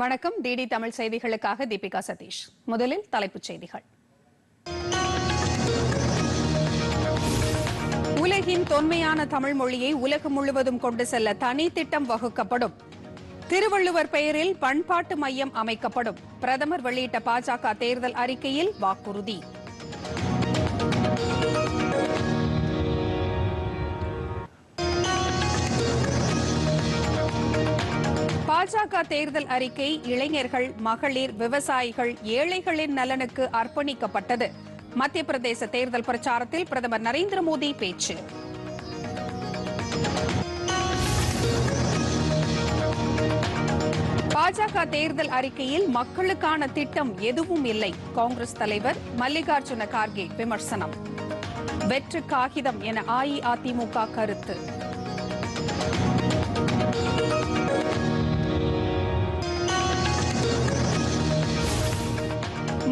வணக்கம். டிடி தமிழ் செய்திகளுக்காக தீபிகா சதீஷ். முதலில் தலைப்புச் செய்திகள். உலகின் தொன்மையான தமிழ் மொழியை உலகம் முழுவதும் கொண்டு செல்ல தனி திட்டம் வகுக்கப்படும். திருவள்ளுவர் பெயரில் பண்பாட்டு மையம் அமைக்கப்படும். பிரதமர் வெளியிட்ட பாஜக தேர்தல் அறிக்கையில் வாக்குறுதி. பாஜக தேர்தல் அறிக்கை இளைஞர்கள் மகளிர் விவசாயிகள் ஏழைகளின் நலனுக்கு அர்ப்பணிக்கப்பட்டது. மத்திய பிரதேச தேர்தல் பிரச்சாரத்தில் பிரதமர் நரேந்திர மோடி பேச்சு. பாஜக தேர்தல் அறிக்கையில் மக்களுக்கான திட்டம் எதுவும் இல்லை. காங்கிரஸ் தலைவர் மல்லிகார்ஜுன கார்கே விமர்சனம். வெற்று காகிதம் என அஇஅதிமுக கருத்து.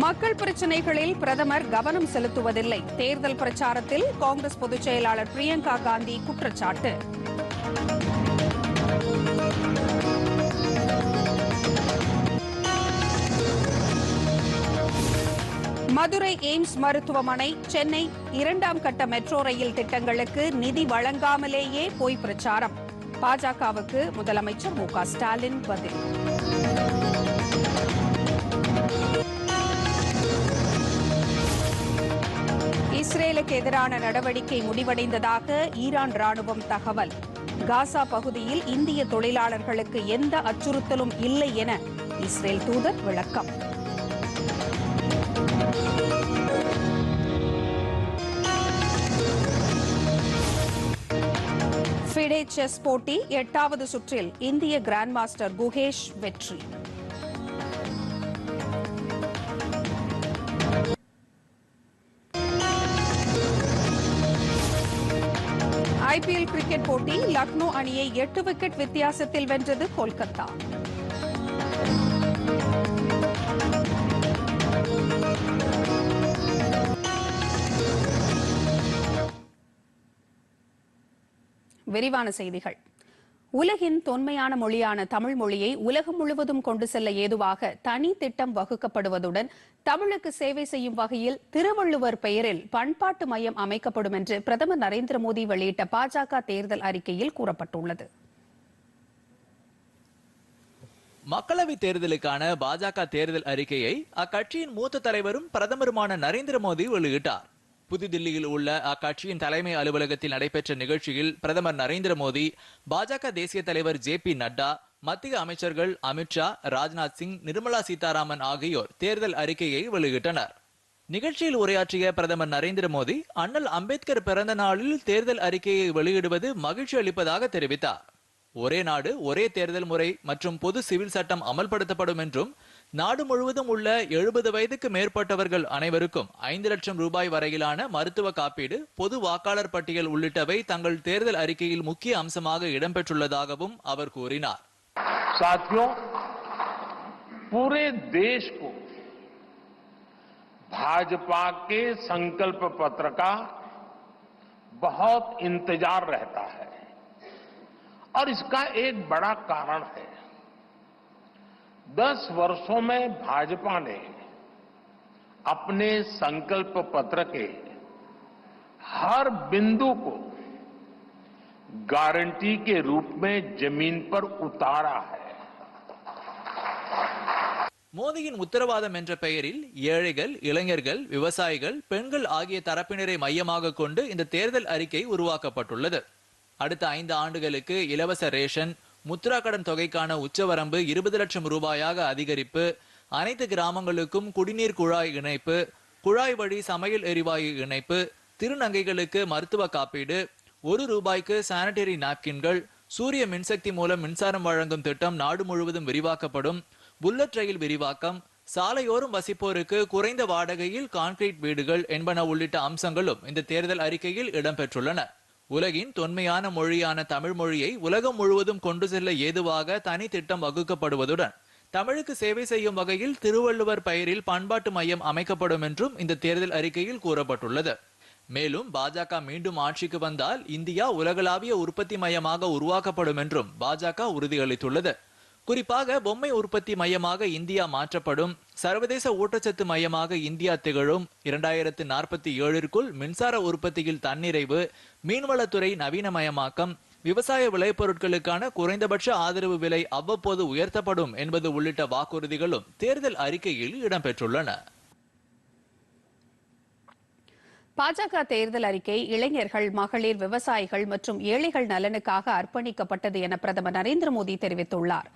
மக்கள் பிரச்சினைகளில் பிரதமர் கவனம் செலுத்துவதில்லை. தேர்தல் பிரச்சாரத்தில் காங்கிரஸ் பொதுச் செயலாளர் பிரியங்கா காந்தி குற்றச்சாட்டு. மதுரை எய்ம்ஸ் மருத்துவமனை சென்னை இரண்டாம் கட்ட மெட்ரோ ரயில் திட்டங்களுக்கு நிதி வழங்காமலேயே பொய் பிரச்சாரம். பாஜகவுக்கு முதலமைச்சர் மு க ஸ்டாலின் பதில். இஸ்ரேலுக்கு எதிரான நடவடிக்கை முடிவடைந்ததாக ஈரான் ராணுவம் தகவல். காசா பகுதியில் இந்திய தொழிலாளர்களுக்கு எந்த அச்சுறுத்தலும் இல்லை என இஸ்ரேல் தூதர் விளக்கம். ஃபிடே செஸ் போட்டி எட்டாவது சுற்றில் இந்திய கிராண்ட் மாஸ்டர் குகேஷ் வெற்றி. போட்டி லக்னோ அணியை எட்டு விக்கெட் வித்தியாசத்தில் வென்றது கொல்கத்தா. விரிவான செய்திகள். உலகின் தொன்மையான மொழியான தமிழ் மொழியை உலகம் முழுவதும் கொண்டு செல்ல ஏதுவாக தனி திட்டம் வகுக்கப்படுவதுடன் தமிழுக்கு சேவை செய்யும் வகையில் திருவள்ளுவர் பெயரில் பண்பாட்டு மையம் அமைக்கப்படும் என்று பிரதமர் நரேந்திர மோடி வெளியிட்ட பாஜக தேர்தல் அறிக்கையில் கூறப்பட்டுள்ளது. மக்களவை தேர்தலுக்கான பாஜக தேர்தல் அறிக்கையை அக்கட்சியின் மூத்த தலைவரும் பிரதமருமான நரேந்திர மோடி வெளியிட்டார். புதுதில்லியில் உள்ள அக்கட்சியின் தலைமை அலுவலகத்தில் நடைபெற்ற நிகழ்ச்சியில் பிரதமர் நரேந்திர மோடி பாஜக தேசிய தலைவர் ஜே பி நட்டா மத்திய அமைச்சர்கள் அமித்ஷா ராஜ்நாத் சிங் நிர்மலா சீதாராமன் ஆகியோர் தேர்தல் அறிக்கையை வெளியிட்டனர். நிகழ்ச்சியில் உரையாற்றிய பிரதமர் நரேந்திர மோடி அண்ணல் அம்பேத்கர் பிறந்த நாளில் தேர்தல் அறிக்கையை வெளியிடுவது மகிழ்ச்சி அளிப்பதாக தெரிவித்தார். ஒரே நாடு ஒரே தேர்தல் முறை மற்றும் பொது சிவில் சட்டம் அமல்படுத்தப்படும் என்றும் நாடு முழுவதும் உள்ள எழுபது வயதுக்கு மேற்பட்டவர்கள் அனைவருக்கும் ஐந்து லட்சம் ரூபாய் வரையிலான மருத்துவ காப்பீடு பொது வாக்காளர் பட்டியல் உள்ளிட்டவை தங்கள் தேர்தல் அறிக்கையில் முக்கிய அம்சமாக இடம்பெற்றுள்ளதாகவும் அவர் கூறினார் साथियों पूरे देश को भाजपा के संकल्प पत्र का बहुत इंतजार रहता है और इसका एक बड़ा कारण है दस वर्षों में भाजपा ने अपने संकल्प पत्र के हर बिंदु को गारंटी के रूप में जमीन पर उतारा है மோடியின் உத்தரவாதம் என்ற பெயரில் ஏழைகள் இளைஞர்கள் விவசாயிகள் பெண்கள் ஆகிய தரப்பினரை மையமாக கொண்டு இந்த தேர்தல் அறிக்கை உருவாக்கப்பட்டுள்ளது அடுத்த ஐந்து ஆண்டுகளுக்கு இலவச ரேஷன் முத்ரா கடன் தொகைக்கான உச்சவரம்பு இருபது லட்சம் ரூபாயாக அதிகரிப்பு. அனைத்து கிராமங்களுக்கும் குடிநீர் குழாய் இணைப்பு குழாய் வழி சமையல் எரிவாயு இணைப்பு திருநங்கைகளுக்கு மருத்துவ காப்பீடு ஒரு ரூபாய்க்கு சானிட்டரி நாப்கின்கள் சூரிய மின்சக்தி மூலம் மின்சாரம் வழங்கும் திட்டம் நாடு முழுவதும் விரிவாக்கப்படும். புல்லட் ரயில் விரிவாக்கம் சாலையோரம் வசிப்போருக்கு குறைந்த வாடகையில் கான்கிரீட் வீடுகள் என்பன உள்ளிட்ட அம்சங்களும் இந்த தேர்தல் அறிக்கையில் இடம்பெற்றுள்ளன. உலகின் தொன்மையான மொழியான தமிழ் மொழியை உலகம் முழுவதும் கொண்டு செல்ல ஏதுவாக தனி திட்டம் வகுக்கப்படுவதுடன் தமிழுக்கு சேவை செய்யும் வகையில் திருவள்ளுவர் பெயரில் பண்பாட்டு மையம் அமைக்கப்படும் என்றும் இந்த தேர்தல் அறிக்கையில் கூறப்பட்டுள்ளது. மேலும் பாஜக மீண்டும் ஆட்சிக்கு வந்தால் இந்தியா உலகளாவிய உற்பத்தி மையமாக உருவாக்கப்படும் என்றும் பாஜக உறுதியளித்துள்ளது. குறிப்பாக பொம்மை உற்பத்தி மையமாக இந்தியா மாற்றப்படும் சர்வதேச ஊட்டச்சத்து மையமாக இந்தியா திகழும். இரண்டாயிரத்து நாற்பத்தி ஏழிற்குள் மின்சார உற்பத்தியில் தன்னிறைவு மீன்வளத்துறை நவீனமயமாக்கம் விவசாய விளைபொருட்களுக்கான குறைந்தபட்ச ஆதரவு விலை அவ்வப்போது உயர்த்தப்படும் என்பது உள்ளிட்ட வாக்குறுதிகளும் தேர்தல் அறிக்கையில் இடம்பெற்றுள்ளன. பாஜக தேர்தல் அறிக்கை இளைஞர்கள் மகளிர் விவசாயிகள் மற்றும் ஏழைகள் நலனுக்காக அர்ப்பணிக்கப்பட்டது என பிரதமர் நரேந்திர மோடி தெரிவித்துள்ளார்.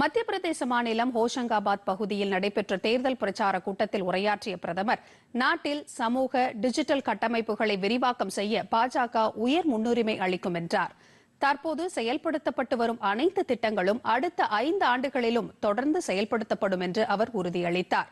மத்திய பிரதேச மாநிலம் ஹோஷங்காபாத் பகுதியில் நடைபெற்ற தேர்தல் பிரச்சார கூட்டத்தில் உரையாற்றிய பிரதமர் நாட்டில் சமூக டிஜிட்டல் கட்டமைப்புகளை விரிவாக்கம் செய்ய பாஜக உயர் முன்னுரிமை அளிக்கும் என்றார். தற்போது செயல்படுத்தப்பட்டு வரும் அனைத்து திட்டங்களும் அடுத்த ஐந்து ஆண்டுகளிலும் தொடர்ந்து செயல்படுத்தப்படும் என்று அவர் உறுதியளித்தார்.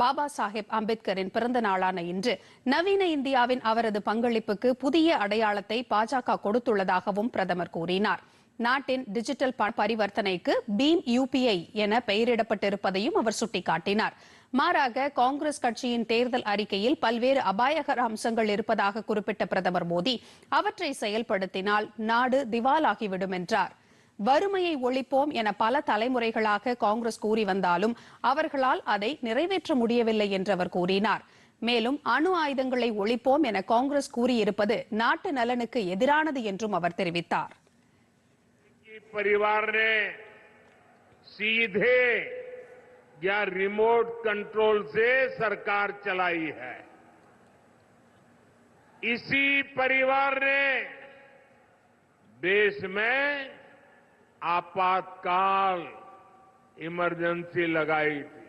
பாபா சாஹேப் அம்பேத்கரின் பிறந்த நாளான இன்று நவீன இந்தியாவின் அவரது பங்களிப்புக்கு புதிய அடையாளத்தை பாஜக கொடுத்துள்ளதாகவும் பிரதமர் கூறினார். நாட்டின் டிஜிட்டல் பரிவர்த்தனைக்கு பீம் யூபிஐ என பெயரிடப்பட்டிருப்பதையும் அவர் சுட்டிக்காட்டினார். மாறாக காங்கிரஸ் கட்சியின் தேர்தல் அறிக்கையில் பல்வேறு அபாயகர அம்சங்கள் இருப்பதாக குறிப்பிட்ட பிரதமர் மோடி அவற்றை செயல்படுத்தினால் நாடு திவாலாகிவிடும் என்றார். வறுமையை ஒழிப்போம் என பல தலைமுறைகளாக காங்கிரஸ் கூறி வந்தாலும் அவர்களால் அதை நிறைவேற்ற முடியவில்லை என்று அவர் கூறினார் மேலும் அணு ஆயுதங்களை ஒழிப்போம் என காங்கிரஸ் கூறியிருப்பது நாட்டு நலனுக்கு எதிரானது என்றும் அவர் தெரிவித்தார் कि परिवार ने सीधे या रिमोट कंट्रोल से सरकार चलाई है इसी परिवार ने देश में आपातकाल इमरजेंसी लगाई थी।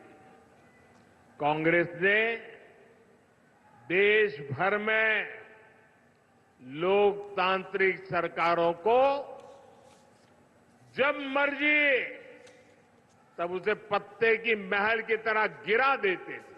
कांग्रेस ने देश भर में लोकतांत्रिक सरकारों को जब मर्ज़ी तब उसे पत्ते की महल की तरह गिरा देते थे।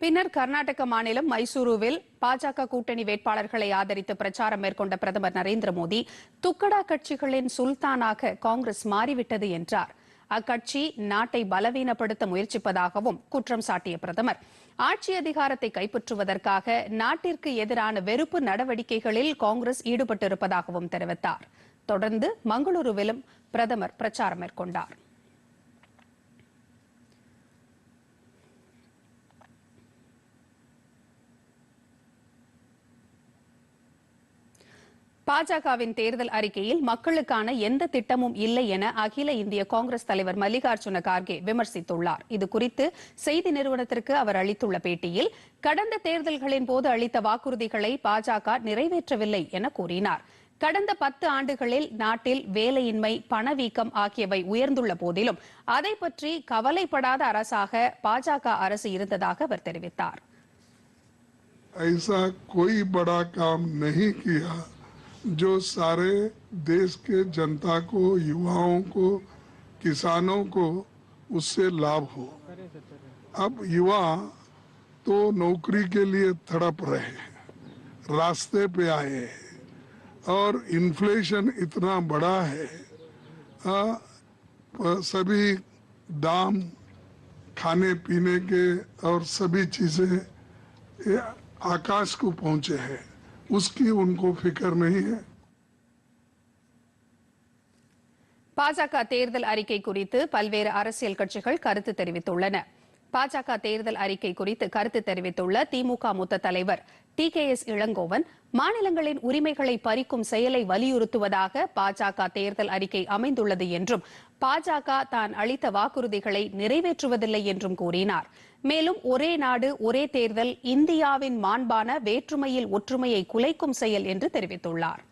பின்னர் கர்நாடக மாநிலம் மைசூருவில் பாஜக கூட்டணி வேட்பாளர்களை ஆதரித்து பிரச்சாரம் மேற்கொண்ட பிரதமர் நரேந்திர மோடி துக்கடா கட்சிகளின் சுல்தானாக காங்கிரஸ் மாறிவிட்டது என்றார். அக்கட்சி நாட்டை பலவீனப்படுத்த முயற்சிப்பதாகவும் குற்றம் சாட்டிய பிரதமர். ஆட்சி அதிகாரத்தை கைப்பற்றுவதற்காக நாட்டிற்கு எதிரான வெறுப்பு நடவடிக்கைகளில் காங்கிரஸ் ஈடுபட்டிருப்பதாகவும் தெரிவித்தார். தொடர்ந்து மங்களூருவிலும் பிரதமர் பிரச்சாரம் மேற்கொண்டார். பாஜகவின் தேர்தல் அறிக்கையில் மக்களுக்கான எந்த திட்டமும் இல்லை என அகில இந்திய காங்கிரஸ் தலைவர் மல்லிகார்ஜுன கார்கே விமர்சித்துள்ளார் இது குறித்து செய்தி நிறுவனத்திற்கு அவர் அளித்துள்ள பேட்டியில் கடந்த தேர்தல்களின் போது அளித்த வாக்குறுதிகளை பாஜக நிறைவேற்றவில்லை என கூறினார் கடந்த பத்து ஆண்டுகளில் நாட்டில் வேலையின்மை பணவீக்கம் ஆகியவை உயர்ந்துள்ள போதிலும் அதை பற்றி கவலைப்படாத அரசாக பாஜக அரசு இருந்ததாக அவர் தெரிவித்தார் ऐसा कोई बड़ा काम नहीं किया जो सारे देश के जनता को युवाओं को किसानों को उससे लाभ हो। अब युवा तो नौकरी के लिए तड़प रहे हैं रास्ते पे आए हैं और इन्फ्लेशन इतना बड़ा है आ, सभी दाम खाने पीने के और सभी चीज़ें आकाश को पहुँचे हैं। उसकी उनको फिक्र नहीं है பாஜக தேர்தல் அறிக்கை குறித்து பல்வேறு அரசியல் கட்சிகள் கருத்து தெரிவித்துள்ளன பாஜக தேர்தல் அறிக்கை குறித்து கருத்து தெரிவித்துள்ள திமுக மூத்த தலைவர் டி கே எஸ் இளங்கோவன் மாநிலங்களின் உரிமைகளை பறிக்கும் செயலை வலியுறுத்துவதாக பாஜக தேர்தல் அறிக்கை அமைந்துள்ளது என்றும் பாஜக தான் அளித்த வாக்குறுதிகளை நிறைவேற்றுவதில்லை என்றும் கூறினார் மேலும் ஒரே நாடு ஒரே தேர்தல் இந்தியாவின் மாண்பான வேற்றுமையில் ஒற்றுமையை குலைக்கும் செயல் என்று தெரிவித்துள்ளார்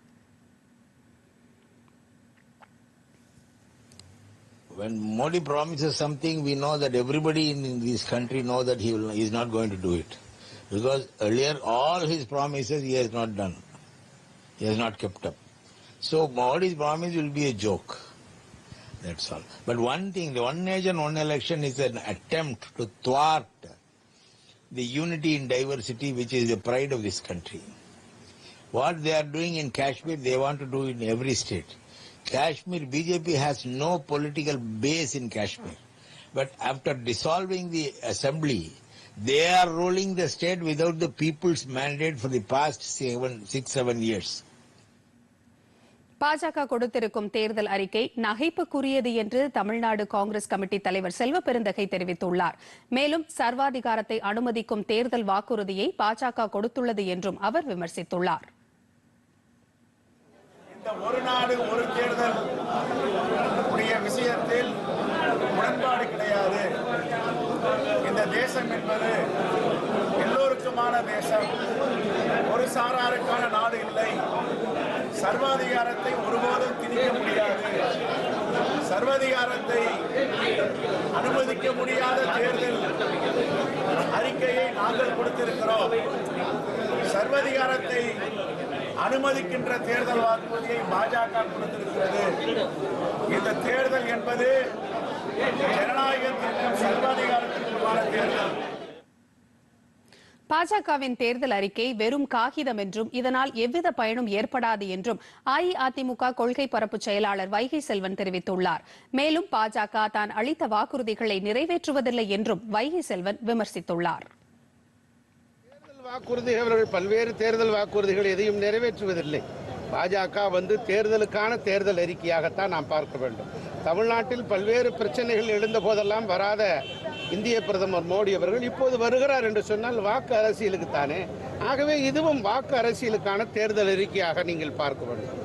When Modi promises something, we know that everybody in, in this country know that he will, is not going to do it. Because earlier all his promises he has not done. He has not kept up. So Modi's promise will be a joke. That's all. But one thing, the one nation, one election is an attempt to thwart the unity in diversity which is the pride of this country. What they are doing in Kashmir, they want to do in every state. Kashmir, BJP has no political base in Kashmir. But after dissolving the assembly, they are ruling the state without the people's mandate for the past seven, six, seven years. பாஜக கொடுத்திருக்கும் தேர்தல் அறிக்கை நகைப்புக்குரியது என்று Tamil Nadu Congress committee தலைவர் செல்வ பெருந்தகை தெரிவித்துள்ளார். மேலும் சர்வாதிகாரத்தை அனுமதிக்கும் தேர்தல் வாக்குறுதியை பாஜக கொடுத்துள்ளது என்றும் அவர் விமர்சித்துள்ளார் இந்த ஒரு நாடு ஒரு தேர்தல் உடைய விஷயத்தில் உடன்பாடு கிடையாது இந்த தேசம் என்பது எல்லோருக்குமான தேசம். ஒரு சாராருக்கான நாடு இல்லை. சர்வாதிகாரத்தை ஒருபோதும் திணிக்க முடியாது. சர்வாதிகாரத்தை அனுமதிக்க முடியாத தேர்தல் அறிக்கையை நாங்கள் கொடுத்திருக்கிறோம். சர்வதிகாரத்தை அனுமதிக்கின்ற தேர்தல் வாக்குறுதியை பாஜக கொடுத்திருக்கிறது. இந்த தேர்தல் என்பது ஜனநாயகத்திற்கும் சர்வாதிகாரத்திற்கும் பாஜகவின் தேர்தல் அறிக்கை வெறும் காகிதம் என்றும் இதனால் எவ்வித பயனும் ஏற்படாது என்றும் அஇஅதிமுக கொள்கை பரப்பு செயலாளர் வைகை செல்வன் தெரிவித்துள்ளார். மேலும் பாஜக தான் அளித்த வாக்குறுதிகளை நிறைவேற்றுவதில்லை என்றும் வைகை செல்வன் விமர்சித்துள்ளார். தேர்தல் வாக்குறுதி பல்வேறு தேர்தல் வாக்குறுதிகள் எதையும் நிறைவேற்றுவதில்லை. பாஜக வந்து தேர்தலுக்கான தேர்தல் அறிக்கையாகத்தான் நாம் பார்க்க வேண்டும். தமிழ்நாட்டில் பல்வேறு பிரச்சனைகள் எழுந்த போதெல்லாம் வராத இந்திய பிரதமர் மோடி அவர்கள் இப்போது வருகிறார் என்று சொன்னால் வாக்கு அரசியலுக்குத்தானே ஆகவே இதுவும் வாக்கு அரசியலுக்கான தேர்தல் அறிக்கையாக நீங்கள் பார்க்க வேண்டும்.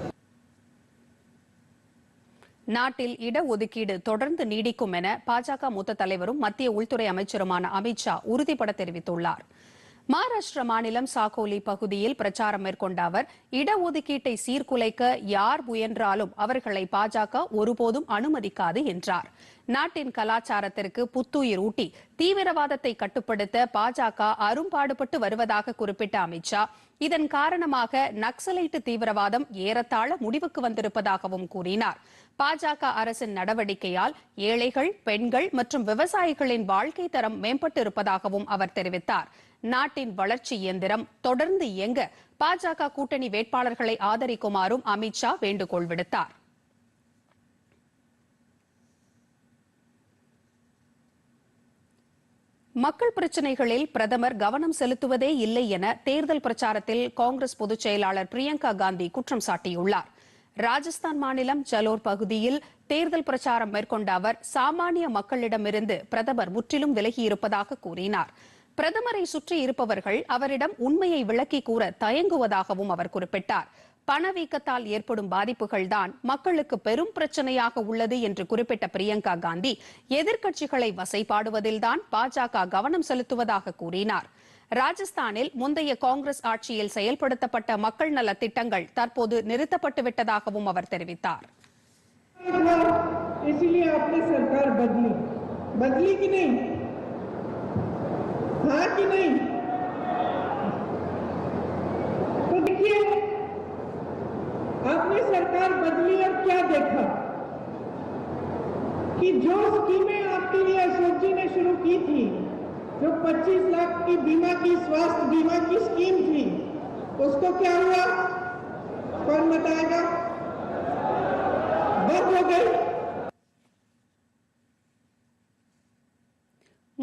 நாட்டில் இடஒதுக்கீடு தொடர்ந்து நீடிக்கும் என பாஜக மூத்த தலைவரும் மத்திய உள்துறை அமைச்சருமான அமித்ஷா உறுதிபட தெரிவித்துள்ளார். மகாராஷ்டிர மாநிலம் சாகோலி பகுதியில் பிரச்சாரம் மேற்கொண்ட அவர் இடஒதுக்கீட்டை சீர்குலைக்க யார் முயன்றாலும் அவர்களை பாஜக ஒருபோதும் அனுமதிக்காது என்றார். நாட்டின் கலாச்சாரத்திற்கு புத்துயிர் ஊட்டி தீவிரவாதத்தை கட்டுப்படுத்த பாஜக அரும்பாடுபட்டு வருவதாக குறிப்பிட்ட அமித்ஷா இதன் காரணமாக நக்சலைட்டு தீவிரவாதம் ஏறத்தாழ முடிவுக்கு வந்திருப்பதாகவும் கூறினார். பாஜக அரசின் நடவடிக்கையால் ஏழைகள் பெண்கள் மற்றும் விவசாயிகளின் வாழ்க்கை தரம் மேம்பட்டு இருப்பதாகவும் அவர் தெரிவித்தார். நாட்டின் வளர்ச்சி இயந்திரம் தொடர்ந்து இயங்க பாஜக கூட்டணி வேட்பாளர்களை ஆதரிக்குமாறும் அமித்ஷா வேண்டுகோள் விடுத்தார். மக்கள் பிரச்சினைகளில் பிரதமர் கவனம் செலுத்துவதே இல்லை என தேர்தல் பிரச்சாரத்தில் காங்கிரஸ் பொதுச் செயலாளர் பிரியங்கா காந்தி குற்றம் சாட்டியுள்ளார். ராஜஸ்தான் மாநிலம் ஜலோர் பகுதியில் தேர்தல் பிரச்சாரம் மேற்கொண்ட அவர் சாமானிய மக்களிடமிருந்து பிரதமர் முற்றிலும் விலகியிருப்பதாக கூறினார். பிரதமரை சுற்றி இருப்பவர்கள் அவரிடம் உண்மையை விளக்கி கூற தயங்குவதாகவும் அவர் குறிப்பிட்டார் பணவீக்கத்தால் ஏற்படும் பாதிப்புகள்தான் மக்களுக்கு பெரும் பிரச்சனையாக உள்ளது என்று குறிப்பிட்ட பிரியங்கா காந்தி எதிர்க்கட்சிகளை வசைபாடுவதில்தான் பாஜக கவனம் செலுத்துவதாக கூறினார் ராஜஸ்தானில் முந்தைய காங்கிரஸ் ஆட்சியில் செயல்படுத்தப்பட்ட மக்கள் நல திட்டங்கள் தற்போது நிறுத்தப்பட்டு விட்டதாகவும் அவர் தெரிவித்தார் इसीलिए आपने सरकार बदली बदली कि नहीं हाँ कि नहीं तो देखिए, आपने सरकार बदली और क्या देखा? कि जो स्कीमें आपके लिए अशोक जी ने शुरू की थी, जो 25 लाख की बीमा की, स्वास्थ्य बीमा की स्कीम थी, उसको क्या हुआ? कौन बताएगा? बंद हो गई।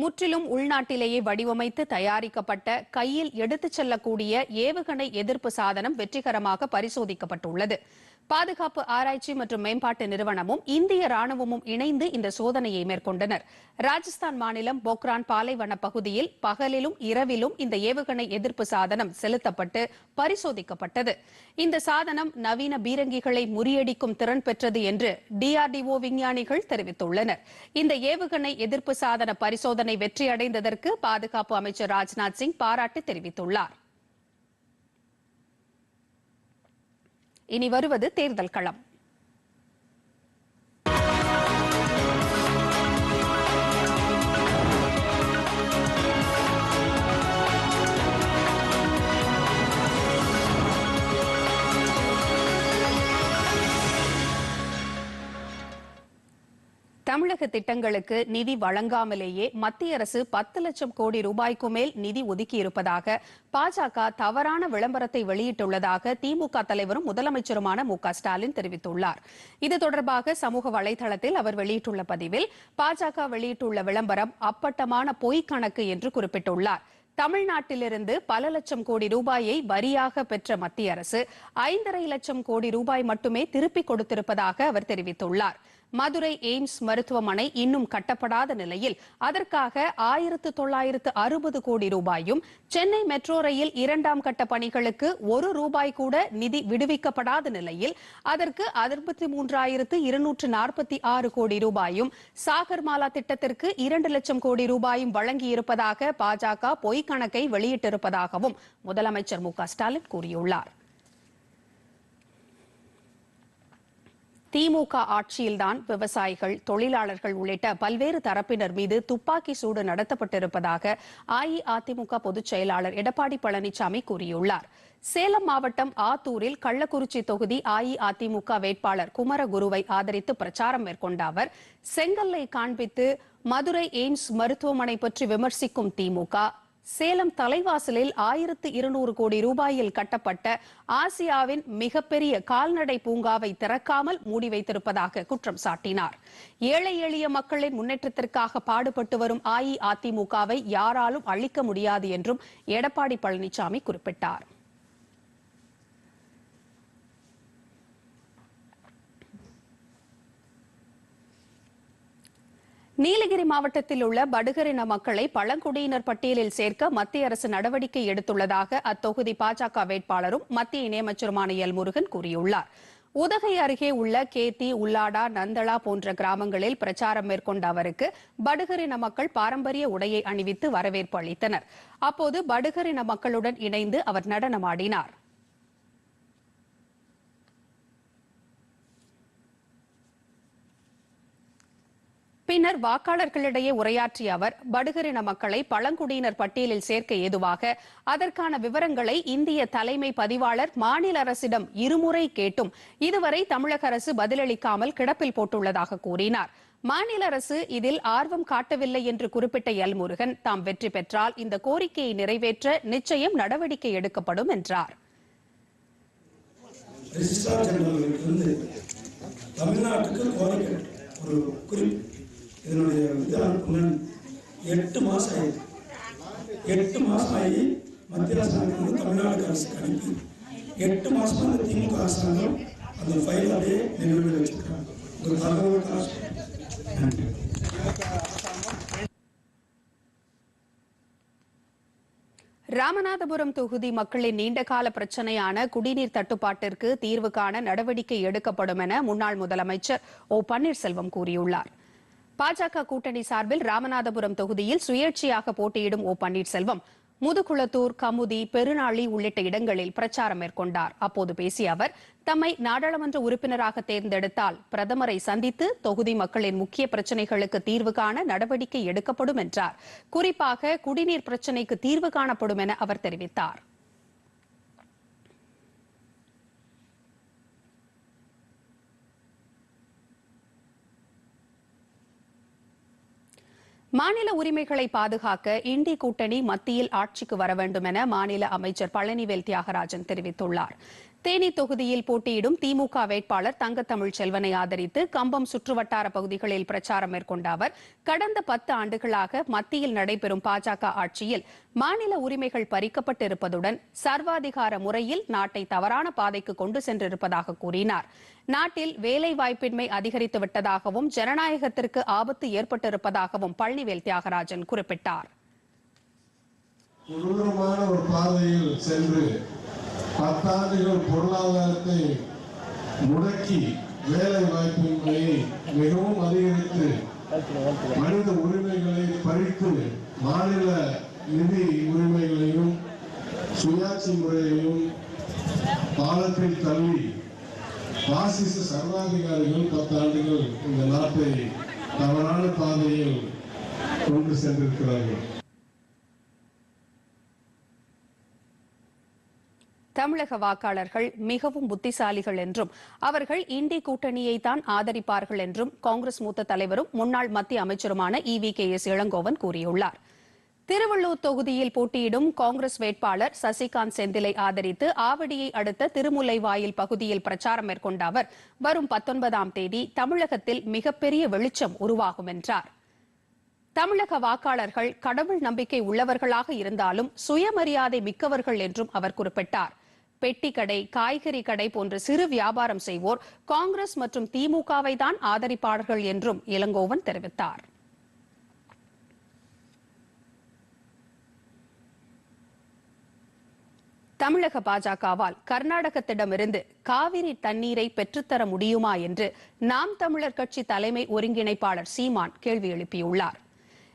முற்றிலும் உள்நாட்டிலேயே வடிவமைத்து தயாரிக்கப்பட்ட கையில் எடுத்துச் செல்லக்கூடிய ஏவுகணை எதிர்ப்பு சாதனம் வெற்றிகரமாக பரிசோதிக்கப்பட்டுள்ளது. பாதுகாப்பு ஆராய்ச்சி மற்றும் மேம்பாட்டு நிறுவனமும் இந்திய ராணுவமும் இணைந்து இந்த சோதனையை மேற்கொண்டனர். ராஜஸ்தான் மாநிலம் போக்ரான் பாலைவன பகுதியில் பகலிலும் இரவிலும் இந்த ஏவுகணை எதிர்ப்பு சாதனம் செலுத்தப்பட்டு பரிசோதிக்கப்பட்டது. இந்த சாதனம் நவீன பீரங்கிகளை முறியடிக்கும் திறன் பெற்றது என்று டிஆர்டிஓ விஞ்ஞானிகள் தெரிவித்துள்ளனர். இந்த ஏவுகணை எதிர்ப்பு சாதன பரிசோதனை வெற்றியடைந்ததற்கு பாதுகாப்பு அமைச்சர் ராஜ்நாத் சிங் பாராட்டு தெரிவித்துள்ளார். இனி வருவது தேர்தல் களம். தமிழக திட்டங்களுக்கு நிதி வழங்காமலேயே மத்திய அரசு பத்து லட்சம் கோடி ரூபாய்க்கு மேல் நிதி ஒதுக்கியிருப்பதாக பாஜக தவறான விளம்பரத்தை வெளியிட்டுள்ளதாக திமுக தலைவரும் முதலமைச்சருமான மு ஸ்டாலின் தெரிவித்துள்ளார். இது தொடர்பாக சமூக வலைதளத்தில் அவர் வெளியிட்டுள்ள பதிவில் பாஜக வெளியிட்டுள்ள விளம்பரம் அப்பட்டமான பொய் கணக்கு என்று குறிப்பிட்டுள்ளார். தமிழ்நாட்டிலிருந்து பல லட்சம் கோடி ரூபாயை வரியாக பெற்ற மத்திய அரசு ஐந்தரை லட்சம் கோடி ரூபாய் மட்டுமே திருப்பிக் கொடுத்திருப்பதாக அவர் தெரிவித்துள்ளார். மதுரை எய்ம்ஸ் மருத்துவமனை இன்னும் கட்டப்படாத நிலையில். அதற்காக ஆயிரத்து தொள்ளாயிரத்து அறுபது கோடி ரூபாயும் சென்னை மெட்ரோ ரயில் இரண்டாம் கட்ட பணிகளுக்கு ஒரு ரூபாய் கூட நிதி விடுவிக்கப்படாத நிலையில் அதற்கு அறுபத்தி மூன்றாயிரத்து இருநூற்று நாற்பத்தி ஆறு கோடி ரூபாயும் சாகர்மாலா திட்டத்திற்கு இரண்டு லட்சம் கோடி ரூபாயும் வழங்கியிருப்பதாக பாஜக பொய்க் கணக்கை வெளியிட்டிருப்பதாகவும் முதலமைச்சர் மு க ஸ்டாலின் கூறியுள்ளார். திமுக ஆட்சியில்தான் விவசாயிகள் தொழிலாளர்கள் உள்ளிட்ட பல்வேறு தரப்பினர் மீது துப்பாக்கி சூடு நடத்தப்பட்டிருப்பதாக அஇஅதிமுக பொதுச் செயலாளர் எடப்பாடி பழனிசாமி கூறியுள்ளார். சேலம் மாவட்டம் ஆத்தூரில் கள்ளக்குறிச்சி தொகுதி அஇஅதிமுக வேட்பாளர் குமரகுருவை ஆதரித்து பிரச்சாரம் மேற்கொண்ட அவர் செங்கல்லை காண்பித்து மதுரை எய்ம்ஸ் மருத்துவமனை பற்றி விமர்சிக்கும் திமுக சேலம் தலைவாசலில் ஆயிரத்து இருநூறு கோடி ரூபாயில் கட்டப்பட்ட ஆசியாவின் மிகப்பெரிய கால்நடை பூங்காவை திறக்காமல் மூடி வைத்திருப்பதாக குற்றம் சாட்டினார். ஏழை எளிய மக்களின் முன்னேற்றத்திற்காக பாடுபட்டு வரும் அஇஅதிமுகவை யாராலும் அழிக்க முடியாது என்றும் எடப்பாடி பழனிசாமி குறிப்பிட்டார். நீலகிரி மாவட்டத்தில் உள்ள படுகரின மக்களை பழங்குடியினர் பட்டியலில் சேர்க்க மத்திய அரசு நடவடிக்கை எடுத்துள்ளதாக அத்தொகுதி பாஜக வேட்பாளரும் மத்திய இணையமைச்சருமான எல் முருகன் கூறியுள்ளார். உதகை அருகே உள்ள கேத்தி உள்ளாடா நந்தளா போன்ற கிராமங்களில் பிரச்சாரம் மேற்கொண்ட அவருக்கு படுகரின மக்கள் பாரம்பரிய உடையை அணிவித்து வரவேற்பு அளித்தனர். அப்போது படுகரின மக்களுடன் இணைந்து அவர் நடனமாடினார். பின்னர் வாக்காளர்களிடையே உரையாற்றிய அவர் படுகரின மக்களை பழங்குடியினர் பட்டியலில் சேர்க்க ஏதுவாக? அதற்கான விவரங்களை இந்திய தலைமை பதிவாளர் மாநில அரசிடம் இருமுறை கேட்டும். இதுவரை தமிழக அரசு பதிலளிக்காமல் கிடப்பில் போட்டுள்ளதாக கூறினார். மாநில அரசு இதில் ஆர்வம் காட்டவில்லை என்று குறிப்பிட்ட எல். முருகன் தாம் வெற்றி பெற்றால் இந்த கோரிக்கையை நிறைவேற்ற நிச்சயம் நடவடிக்கை எடுக்கப்படும் என்றார். தமிழ்நாட்டுக்கு கோரிக்கை ஒரு குறிப்பு இதனுடைய இது எட்டு மாதம் ஆகி எட்டு மாதம் ஆகி மத்திய அரசாங்கம் வந்து தமிழ்நாடு அரசுக்கு அனுப்பி. எட்டு மாதமா அந்த திமுக அரசாங்கம் அந்த ஃபைல் அப்படியே நிலுவையில் வச்சிருக்காங்க. ஒரு தகவலுக்காக. நன்றி. ராமநாதபுரம் தொகுதி மக்களின் நீண்டகால பிரச்சனையான குடிநீர் தட்டுப்பாட்டிற்கு தீர்வு காண நடவடிக்கை எடுக்கப்படும் என முன்னாள் முதலமைச்சர் ஓ பன்னீர்செல்வம் கூறியுள்ளார். பாஜக கூட்டணி சார்பில் ராமநாதபுரம் தொகுதியில் சுயேட்சையாக போட்டியிடும் ஓ பன்னீர்செல்வம். முதுகுளத்தூர் கமுதி பெருநாளி உள்ளிட்ட இடங்களில் பிரச்சாரம் மேற்கொண்டார். அப்போது பேசிய அவர் தம்மை நாடாளுமன்ற உறுப்பினராக தேர்ந்தெடுத்தால் பிரதமரை சந்தித்து தொகுதி மக்களின் முக்கிய பிரச்சினைகளுக்கு தீர்வு காண நடவடிக்கை எடுக்கப்படும் என்றார். குறிப்பாக குடிநீர் பிரச்சனைக்கு தீர்வு காணப்படும் என அவர் தெரிவித்தார். மாநில உரிமைகளை பாதுகாக்க இண்டி கூட்டணி மத்தியில் ஆட்சிக்கு வர வேண்டும் என மாநில அமைச்சர் பழனிவேல் தியாகராஜன் தெரிவித்துள்ளார். தேனி தொகுதியில் போட்டியிடும் திமுக வேட்பாளர் தங்கத்தமிழ் செல்வனை ஆதரித்து கம்பம் சுற்றுவட்டார பகுதிகளில் பிரச்சாரம் மேற்கொண்ட அவர் கடந்த பத்து ஆண்டுகளாக மத்தியில் நடைபெறும் பாஜக ஆட்சியில் மாநில உரிமைகள் பறிக்கப்பட்டிருப்பதுடன் சர்வாதிகார முறையில் நாட்டை தவறான பாதைக்கு கொண்டு சென்றிருப்பதாக கூறினார். நாட்டில் வேலை வாய்ப்பின்மை அதிகரித்து விட்டதாகவும் ஜனநாயகத்திற்கு ஆபத்து ஏற்பட்டிருப்பதாகவும் பழனிவேல் தியாகராஜன் குறிப்பிட்டார். கொடூரமான ஒரு பாதையில் சென்று பத்தாண்டுகள் பொருளாதாரத்தை முடக்கி வேலை வாய்ப்பின்மையை மிகவும் அதிகரித்து மனித உரிமைகளை பறித்து மாநில நிதி உரிமைகளையும் சுயாட்சி முறையையும் பாலத்தில் தள்ளி பாசிச சர்வாதிகாரிகள் பத்தாண்டுகள் இந்த நாட்டை தவறான பாதையில் கொண்டு சென்றிருக்கிறார்கள். தமிழக வாக்காளர்கள் மிகவும் புத்திசாலிகள் என்றும் அவர்கள் இந்தி கூட்டணியை தான் ஆதரிப்பார்கள் என்றும் காங்கிரஸ் மூத்த தலைவரும் முன்னாள் மத்திய அமைச்சருமான E. V. K. S. Elangovan கூறியுள்ளார். திருவள்ளூர் தொகுதியில் போட்டியிடும் காங்கிரஸ் வேட்பாளர் சசிகாந்த் செந்திலை ஆதரித்து ஆவடியை அடுத்த திருமுல்லைவாயில் பகுதியில் பிரச்சாரம் மேற்கொண்ட அவர் வரும் பத்தொன்பதாம் தேதி தமிழகத்தில் மிகப்பெரிய வெளிச்சம் உருவாகும் என்றார். தமிழக வாக்காளர்கள் கடவுள் நம்பிக்கை உள்ளவர்களாக இருந்தாலும் சுயமரியாதை மிக்கவர்கள் என்றும் அவர் குறிப்பிட்டார். பெட்டி கடை காய்கறி கடை போன்ற சிறு வியாபாரம் செய்வோர் காங்கிரஸ் மற்றும் திமுகவை தான் ஆதரிப்பார்கள் என்றும் இளங்கோவன் தெரிவித்தார். தமிழக பாஜகவால் கர்நாடகத்திடமிருந்து காவிரி தண்ணீரை பெற்றுத்தர முடியுமா என்று நாம் தமிழர் கட்சி தலைமை ஒருங்கிணைப்பாளர் சீமான் கேள்வி எழுப்பியுள்ளார்.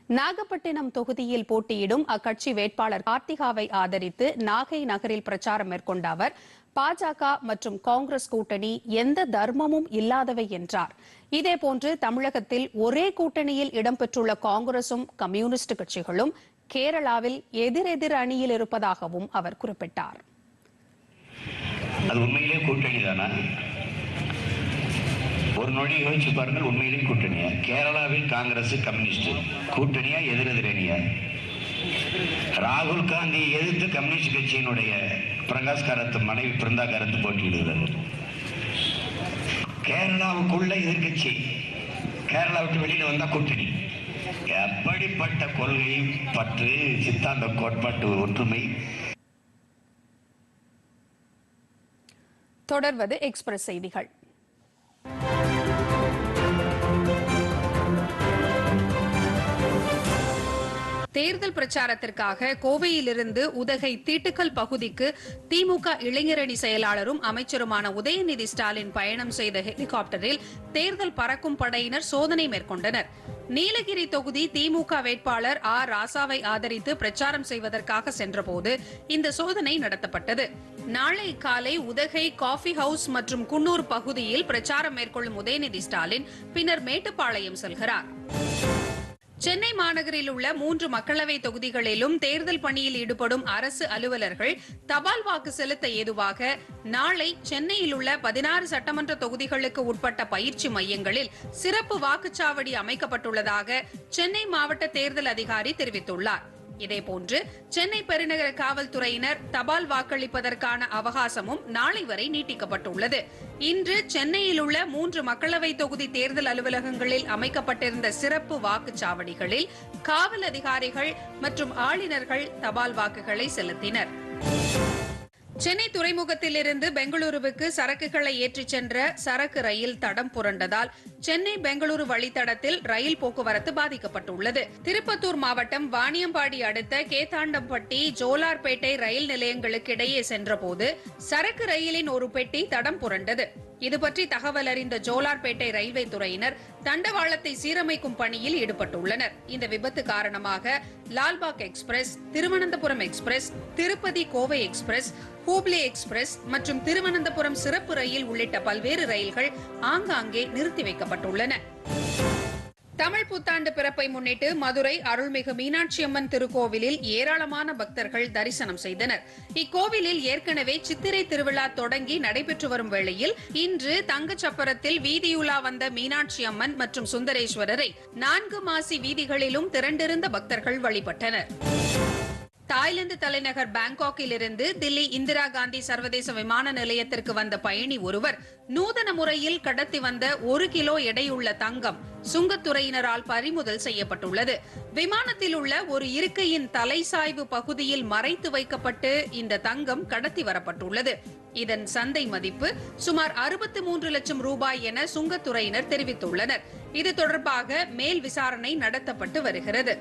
நாகப்பட்டினம் தொகுதியில் போட்டியிடும் அக்கட்சி வேட்பாளர் கார்த்திகாவை ஆதரித்து நாகை நகரில் பிரச்சாரம் மேற்கொண்ட அவர் பாஜக மற்றும் காங்கிரஸ் கூட்டணி எந்த தர்மமும் இல்லாதவை என்றார். இதேபோன்று தமிழகத்தில் ஒரே கூட்டணியில் இடம்பெற்றுள்ள காங்கிரசும் கம்யூனிஸ்ட் கட்சிகளும் கேரளாவில் எதிரெதிர் அணியில் இருப்பதாகவும் அவர் குறிப்பிட்டார். அது உண்மையிலே கூட்டணி தானா? ஒரு நொடி யோசிச்சு பாருங்கள் உண்மையிலே கூட்டணியா? கேரளாவில் காங்கிரஸ் கம்யூனிஸ்ட். கூட்டணியா எதிரெதிரணியா? ராகுல் காந்தி எதிர்த்து கம்யூனிஸ்ட் கட்சியினுடைய பிரகாஷ் காரத்து மனைவி பிருந்தா காரத் போட்டியிடுகிறார் கேரளாவுக்குள்ள எதிர்கட்சி கேரளா விட்டு வெளியில வந்தா கூட்டணி. எப்படிப்பட்ட கொள்கை பற்று சித்தாந்த கோட்பாட்டு ஒற்றுமை? தொடர்வது எக்ஸ்பிரஸ் செய்திகள். தேர்தல் பிரச்சாரத்திற்காக கோவையிலிருந்து உதகை தீட்டுக்கல் பகுதிக்கு திமுக இளைஞரணி செயலாளரும் அமைச்சருமான உதயநிதி ஸ்டாலின் பயணம் செய்த ஹெலிகாப்டரில் தேர்தல் பறக்கும் படையினர் சோதனை மேற்கொண்டனர். நீலகிரி தொகுதி திமுக வேட்பாளர் ஆர் ராசாவை ஆதரித்து பிரச்சாரம் செய்வதற்காக சென்றபோது இந்த சோதனை நடத்தப்பட்டது. நாளை காலை உதகை காஃபி ஹவுஸ் மற்றும் குன்னூர் பகுதியில் பிரச்சாரம் மேற்கொள்ளும் உதயநிதி ஸ்டாலின் பின்னர் மேட்டுப்பாளையம் செல்கிறார். சென்னை மாநகரில் உள்ள மூன்று மக்களவை தொகுதிகளிலும் தேர்தல் பணியில் ஈடுபடும் அரசு அலுவலர்கள் தபால் வாக்கு செலுத்த ஏதுவாக நாளை சென்னையில் உள்ள பதினாறு சட்டமன்ற தொகுதிகளுக்கு உட்பட்ட பயிற்சி மையங்களில் சிறப்பு வாக்குச்சாவடி அமைக்கப்பட்டுள்ளதாக சென்னை மாவட்ட தேர்தல் அதிகாரி தெரிவித்துள்ளார். இதேபோன்று சென்னை பெருநகர காவல்துறையினர் தபால் வாக்களிப்பதற்கான அவகாசமும் நாளை வரை நீட்டிக்கப்பட்டுள்ளது. இன்று சென்னையில் உள்ள மூன்று மக்களவை தொகுதி தேர்தல் அலுவலகங்களில் அமைக்கப்பட்டிருந்த சிறப்பு வாக்குச்சாவடிகளில் காவல் அதிகாரிகள் மற்றும் ஆளுநர்கள் தபால் வாக்குகளை செலுத்தினர். சென்னை துறைமுகத்திலிருந்து பெங்களூருவுக்கு சரக்குகளை ஏற்றிச் சென்ற சரக்கு ரயில் தடம் புரண்டதால் சென்னை பெங்களூரு வழித்தடத்தில் ரயில் போக்குவரத்து பாதிக்கப்பட்டுள்ளது. திருப்பத்தூர் மாவட்டம் வாணியம்பாடி அடுத்த கேத்தாண்டம்பட்டி ஜோலார்பேட்டை ரயில் நிலையங்களுக்கு இடையே சென்றபோது சரக்கு ரயிலின் ஒரு பெட்டி தடம் புரண்டது. இதுபற்றி தகவல் அறிந்த ஜோலார்பேட்டை ரயில்வே துறையினர் தண்டவாளத்தை சீரமைக்கும் பணியில் ஈடுபட்டுள்ளனர். இந்த விபத்து காரணமாக Lalbagh express Thiruvananthapuram express Tirupati Kovai express Hubli express மற்றும் திருவனந்தபுரம் சிறப்பு ரயில் உள்ளிட்ட பல்வேறு ரயில்கள் ஆங்காங்கே நிறுத்தி வைக்கப்பட்டுள்ளன. தமிழ் புத்தாண்டு பிறப்பை முன்னிட்டு மதுரை அருள்மிகு மீனாட்சி அம்மன் திருக்கோவிலில் ஏராளமான பக்தர்கள் தரிசனம் செய்தனர். இக்கோவிலில் ஏற்கனவே சித்திரை திருவிழா தொடங்கி நடைபெற்று வரும் வேளையில் இன்று தங்கச்சப்பரத்தில் வீதியுலா வந்த மீனாட்சி அம்மன் மற்றும் சுந்தரேஸ்வரரை நான்கு மாசி வீதிகளிலும் திரண்டிருந்த பக்தர்கள் வழிபட்டனர். தாய்லாந்து தலைநகர் பாங்காக்கில் இருந்து தில்லி இந்திரா காந்தி சர்வதேச விமான நிலையத்திற்கு வந்த பயணி ஒருவர் நூதன முறையில் கடத்தி வந்த ஒரு கிலோ எடையுள்ள தங்கம் சுங்கத்துறையினரால் பறிமுதல் செய்யப்பட்டுள்ளது. விமானத்தில் உள்ள ஒரு இருக்கையின் தலைசாய்வு பகுதியில் மறைத்து வைக்கப்பட்டு இந்த தங்கம் கடத்தி வரப்பட்டுள்ளது. இதன் சந்தை மதிப்பு சுமார் அறுபத்தி மூன்று லட்சம் ரூபாய் என சுங்கத்துறையினர் தெரிவித்துள்ளனர். இது தொடர்பாக மேல் விசாரணை நடத்தப்பட்டு வருகிறது.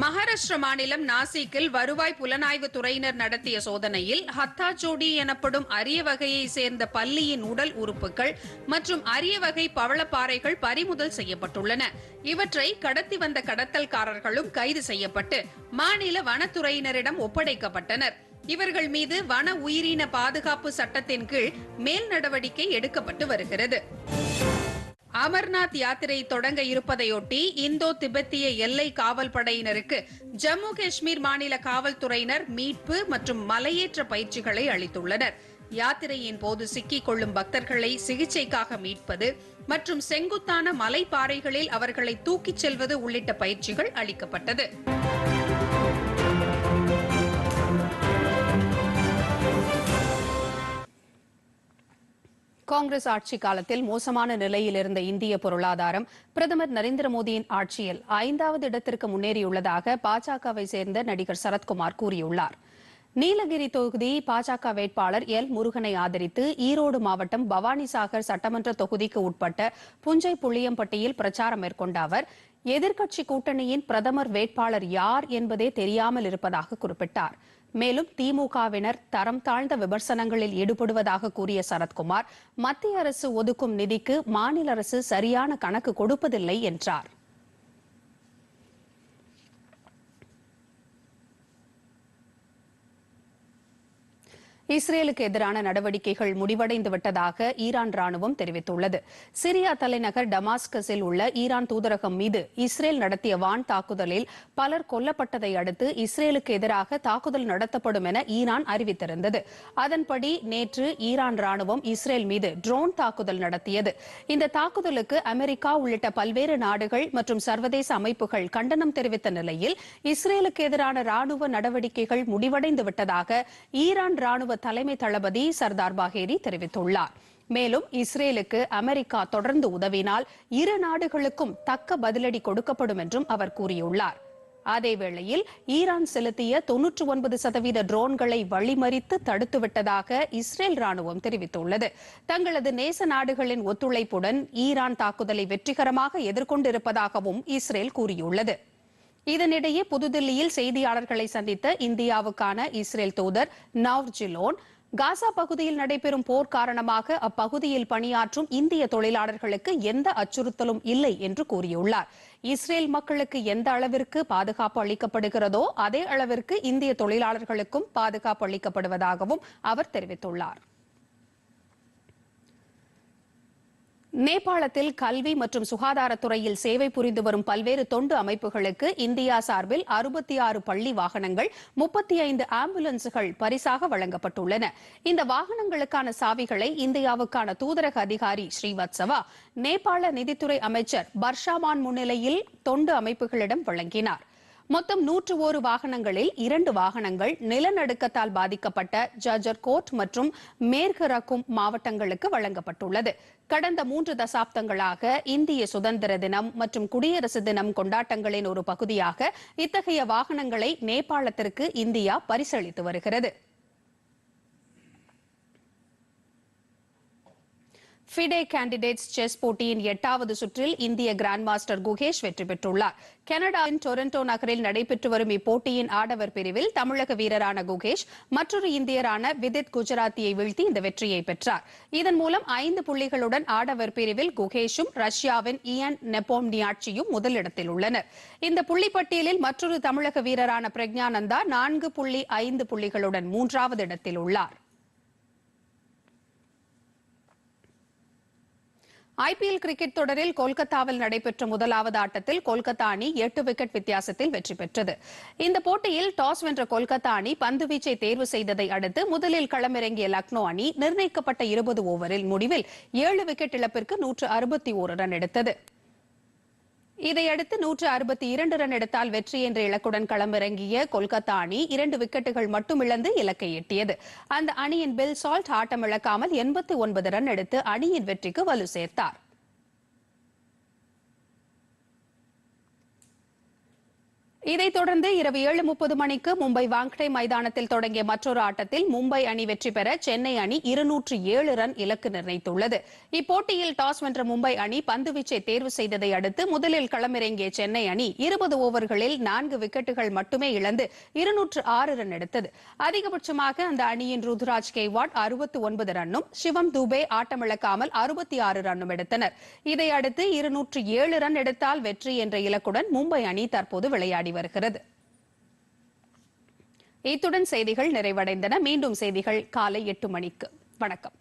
மகாராஷ்டிர மாநிலம் நாசிக்கில் வருவாய் புலனாய்வு துறையினர் நடத்திய சோதனையில் ஹத்தாச்சோடி எனப்படும் அரிய வகையை சேர்ந்த பல்லியின் உடல் உறுப்புகள் மற்றும் அரிய வகை பவளப்பாறைகள் பறிமுதல் செய்யப்பட்டுள்ளன. இவற்றை கடத்தி வந்த கடத்தல்காரர்களும் கைது செய்யப்பட்டு மாநில வனத்துறையினரிடம் ஒப்படைக்கப்பட்டனர். இவர்கள் மீது வன உயிரின பாதுகாப்பு சட்டத்தின் கீழ் மேல் நடவடிக்கை எடுக்கப்பட்டு வருகிறது. அமர்நாத் யாத்திரை தொடங்க இருப்பதையொட்டி இந்தோ திபெத்திய எல்லை காவல் படையினருக்கு ஜம்மு காஷ்மீர் மாநில காவல்துறையினர் மீட்பு மற்றும் மலையேற்ற பயிற்சிகளை அளித்துள்ளனர். யாத்திரையின் போது சிக்கிக் கொள்ளும் பக்தர்களை சிகிச்சைக்காக மீட்பது மற்றும் செங்குத்தான மலைப்பாறைகளில் அவர்களை தூக்கிச் செல்வது உள்ளிட்ட பயிற்சிகள் அளிக்கப்பட்டது. காங்கிரஸ் ஆட்சி காலத்தில் மோசமான நிலையில் இருந்த இந்திய பொருளாதாரம் பிரதமர் நரேந்திர மோடியின் ஆட்சியில் ஐந்தாவது இடத்திற்கு முன்னேறியுள்ளதாக பாஜகவை சேர்ந்த நடிகர் சரத்குமார் கூறியுள்ளார். நீலகிரி தொகுதி பாஜக வேட்பாளர் எல். முருகனை ஆதரித்து ஈரோடு மாவட்டம் பவானிசாகர் சட்டமன்ற தொகுதிக்கு உட்பட்ட புஞ்சை புளியம்பட்டியில் பிரச்சாரம் மேற்கொண்ட அவர் எதிர்க்கட்சி கூட்டணியின் பிரதமர் வேட்பாளர் யார் என்பதே தெரியாமல் இருப்பதாக குறிப்பிட்டார். மேலும் திமுகவினர் தரம் தாழ்ந்த விமர்சனங்களில் ஈடுபடுவதாக கூறிய சரத்குமார் மத்திய அரசு ஒதுக்கும் நிதிக்கு மாநில அரசு சரியான கணக்கு கொடுப்பதில்லை என்றார். இஸ்ரேலுக்கு எதிரான நடவடிக்கைகள் முடிவடைந்து விட்டதாக ஈரான் ராணுவம் தெரிவித்துள்ளது. சிரியா தலைநகர் டமாஸ்கஸில் உள்ள ஈரான் தூதரகம் மீது இஸ்ரேல் நடத்திய வான் தாக்குதலில் பலர் கொல்லப்பட்டதை அடுத்து இஸ்ரேலுக்கு எதிராக தாக்குதல் நடத்தப்படும் என ஈரான் அறிவித்திருந்தது. அதன்படி நேற்று ஈரான் ராணுவம் இஸ்ரேல் மீது ட்ரோன் தாக்குதல் நடத்தியது. இந்த தாக்குதலுக்கு அமெரிக்கா உள்ளிட்ட பல்வேறு நாடுகள் மற்றும் சர்வதேச அமைப்புகள் கண்டனம் தெரிவித்த நிலையில் இஸ்ரேலுக்கு எதிரான ராணுவ நடவடிக்கைகள் முடிவடைந்து விட்டதாக ஈரான் ராணுவ தலைமை தளபதி சர்தார் பாகேரி தெரிவித்துள்ளார். மேலும் இஸ்ரேலுக்கு அமெரிக்கா தொடர்ந்து உதவினால் இரு நாடுகளுக்கும் தக்க பதிலடி கொடுக்கப்படும் என்றும் அவர் கூறியுள்ளார். அதேவேளையில் ஈரான் செலுத்திய தொன்னூற்று ஒன்பது சதவீத ட்ரோன்களை வழிமறித்து தடுத்துவிட்டதாக இஸ்ரேல் ராணுவம் தெரிவித்துள்ளது. தங்களது நேச நாடுகளின் ஒத்துழைப்புடன் ஈரான் தாக்குதலை வெற்றிகரமாக எதிர்கொண்டிருப்பதாகவும் இஸ்ரேல் கூறியுள்ளது. இதனிடையே புதுதில்லியில் செய்தியாளர்களை சந்தித்த இந்தியாவுக்கான இஸ்ரேல் தூதர் நவ் ஜிலோன் காசா பகுதியில் நடைபெறும் போர் காரணமாக அப்பகுதியில் பணியாற்றும் இந்திய தொழிலாளர்களுக்கு எந்த அச்சுறுத்தலும் இல்லை என்று கூறியுள்ளார். இஸ்ரேல் மக்களுக்கு எந்த அளவிற்கு பாதுகாப்பு அளிக்கப்படுகிறதோ அதே அளவிற்கு இந்திய தொழிலாளர்களுக்கும் பாதுகாப்பு அளிக்கப்படுவதாகவும் அவர் தெரிவித்துள்ளார். நேபாளத்தில் கல்வி மற்றும் சுகாதாரத்துறையில் சேவை புரிந்து வரும் பல்வேறு தொண்டு அமைப்புகளுக்கு இந்தியா சார்பில் அறுபத்தி ஆறு பள்ளி வாகனங்கள் முப்பத்தி ஐந்து ஆம்புலன்ஸ்கள் பரிசாக வழங்கப்பட்டுள்ளன. இந்த வாகனங்களுக்கான சாவிகளை இந்தியாவுக்கான தூதரக அதிகாரி ஸ்ரீவத்சவா நேபாள நிதித்துறை அமைச்சர் பர்ஷாமான் முன்னிலையில் தொண்டு அமைப்புகளிடம் வழங்கினார். மொத்தம் நூற்று ஒரு வாகனங்களில் இரண்டு வாகனங்கள் நிலநடுக்கத்தால் பாதிக்கப்பட்ட ஜஜர்கோட் மற்றும் மேர்கரக்கும் மாவட்டங்களுக்கு வழங்கப்பட்டுள்ளது. கடந்த மூன்று தசாப்தங்களாக இந்திய சுதந்திர தினம் மற்றும் குடியரசு தினம் கொண்டாட்டங்களின் ஒரு பகுதியாக இத்தகைய வாகனங்களை நேபாளத்திற்கு இந்தியா பரிசளித்து வருகிறது. ஃபிடே கேண்டிடேட்ஸ் செஸ் போட்டியின் எட்டாவது சுற்றில் இந்திய கிராண்ட் மாஸ்டர் குகேஷ் வெற்றி பெற்றுள்ளார். கனடாவின் டொரண்டோ நகரில் நடைபெற்று வரும் இப்போட்டியின் ஆடவர் பிரிவில் தமிழக வீரரான குகேஷ் மற்றொரு இந்தியரான விதித் குஜராத்தியை வீழ்த்தி இந்த வெற்றியை பெற்றார். இதன் மூலம் ஐந்து புள்ளிகளுடன் ஆடவர் பிரிவில் குகேஷும் ரஷ்யாவின் இயன் நெப்போம்னியாட்சியும் முதலிடத்தில் உள்ளனர். இந்த புள்ளிப்பட்டியலில் மற்றொரு தமிழக வீரரான பிரக்ஞானந்தா நான்கு புள்ளி ஐந்து புள்ளிகளுடன் மூன்றாவது இடத்தில் உள்ளார். ஐபிஎல் கிரிக்கெட் தொடரில் கொல்கத்தாவில் நடைபெற்ற முதலாவது ஆட்டத்தில் கொல்கத்தா அணி எட்டு விக்கெட் வித்தியாசத்தில் வெற்றி பெற்றது. இந்த போட்டியில் டாஸ் வென்ற கொல்கத்தா அணி பந்து வீச்சை தேர்வு செய்ததை அடுத்து முதலில் களமிறங்கிய லக்னோ அணி நிர்ணயிக்கப்பட்ட இருபது ஓவரில் முடிவில் ஏழு விக்கெட் இழப்பிற்கு நூற்று அறுபத்தி ஒரு ரன் எடுத்தது. இதையடுத்து நூற்று அறுபத்தி இரண்டு ரன் எடுத்தால் வெற்றி என்ற இலக்குடன் களமிறங்கிய கொல்கத்தா அணி இரண்டு விக்கெட்டுகள் மட்டும் இழந்து இலக்கை எட்டியது. அந்த அணியின் பில் சால்ட் ஆட்டமிழக்காமல் எண்பத்தி ஒன்பது ரன் எடுத்து அணியின் வெற்றிக்கு வலு சேர்த்தார். இதைத் தொடர்ந்து இரவு ஏழு முப்பது மணிக்கு மும்பை வாங்கடே மைதானத்தில் தொடங்கிய மற்றொரு ஆட்டத்தில் மும்பை அணி வெற்றி பெற சென்னை அணி இருநூற்று ஏழு ரன் இலக்கு நிர்ணயித்துள்ளது. இப்போட்டியில் டாஸ் வென்ற மும்பை அணி பந்துவீச்சை தேர்வு செய்ததை அடுத்து முதலில் களமிறங்கிய சென்னை அணி இருபது ஓவர்களில் நான்கு விக்கெட்டுகள் மட்டுமே இழந்து இருநூற்று ஆறு ரன் எடுத்தது. அதிகபட்சமாக அந்த அணியின் ருதுராஜ் கேவாட் அறுபத்தி ஒன்பது ரன்னும் சிவம் துபே ஆட்டமிழக்காமல் அறுபத்தி ஆறு ரன்னும் எடுத்தனர். இதையடுத்து இருநூற்று ஏழு ரன் எடுத்தால் வெற்றி என்ற இலக்குடன் மும்பை அணி தற்போது விளையாடி வருகிறது இத்துடன் செய்திகள் நிறைவடைந்தன. மீண்டும் செய்திகள் காலை எட்டு மணிக்கு. வணக்கம்.